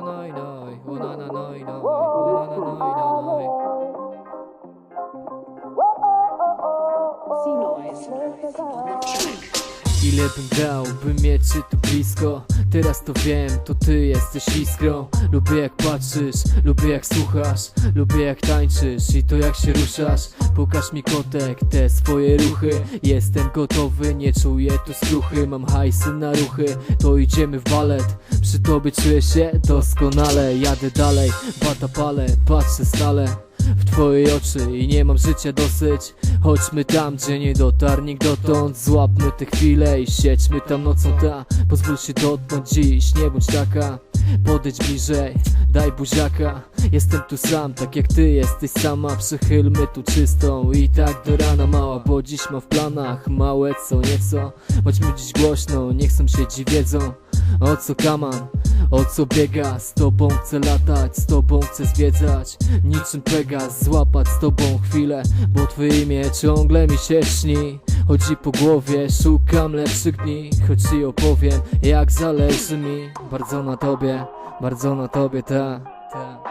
なないないわななないないわななないない See noise. Ile bym dał, by mieć cię tu blisko? Teraz to wiem, to ty jesteś iskrą. Lubię jak patrzysz, lubię jak słuchasz Lubię jak tańczysz i to jak się ruszasz. Pokaż mi kotek, te swoje ruchy. Jestem gotowy, nie czuję tu skruchy Mam hajsy na ruchy, to idziemy w balet. Przy tobie czuję się doskonale. Jadę dalej, bata palę, patrzę stale w twoje oczy i nie mam życia dosyć. Chodźmy tam, gdzie nie dotarł nikt dotąd. Złapmy tę chwilę i siedźmy tam nocą ta. Pozwól się dotknąć dziś, nie bądź taka. Podejdź bliżej, daj buziaka. Jestem tu sam, tak jak ty jesteś sama. Przychylmy tu czystą i tak do rana. Mała Bo dziś mam w planach małe co nieco. Chodźmy dziś głośno, niech sąsiedzi wiedzą o co kaman, o co biega Z tobą chcę latać, z tobą chcę zwiedzać Niczym Pegas, złapać z tobą chwilę Bo twoje imię ciągle mi się śni. Chodzi po głowie, szukam lepszych dni Choć ci opowiem, jak zależy mi. Bardzo na tobie, bardzo na tobie, ta, ta.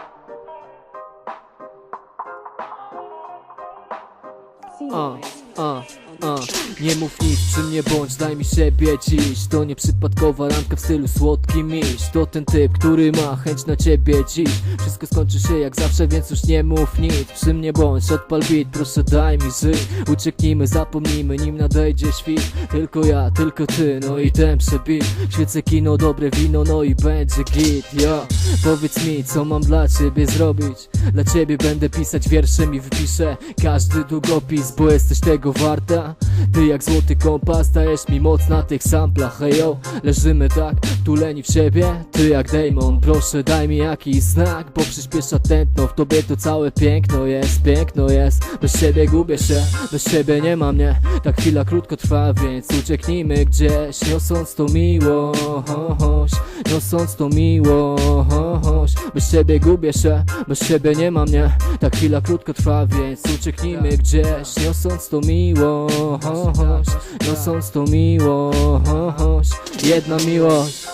A, Nie mów nic przy mnie bądź, daj mi siebie dziś. To nie przypadkowa randka w stylu słodki miś To ten typ, który ma chęć na ciebie dziś. Wszystko skończy się jak zawsze, więc już nie mów nic. Przy mnie bądź, odpal beat, proszę daj mi żyć. Ucieknijmy, zapomnijmy, nim nadejdzie świt. Tylko ja, tylko ty, no i ten przebit Świecę kino, dobre wino, no i będzie git, ja. Powiedz mi, co mam dla ciebie zrobić? Dla ciebie będę pisać wierszem i wypiszę Każdy długopis, bo jesteś tego warta Ty jak złoty kompas, dajesz mi moc na tych samplach. Hejo, leżymy tak, tuleni w siebie. Ty jak Damon, proszę daj mi jakiś znak Bo przyspiesza tętno, w tobie to całe piękno jest Piękno jest, bez siebie gubię się Bez siebie nie ma mnie, ta chwila krótko trwa Więc ucieknijmy gdzieś, niosąc to miłość Niosąc to miłość. Bez siebie gubię się, bez siebie nie ma mnie. Ta chwila krótko trwa, więc ucieknijmy gdzieś. Niosąc to miłość Niosąc to miłość. Jedna miłość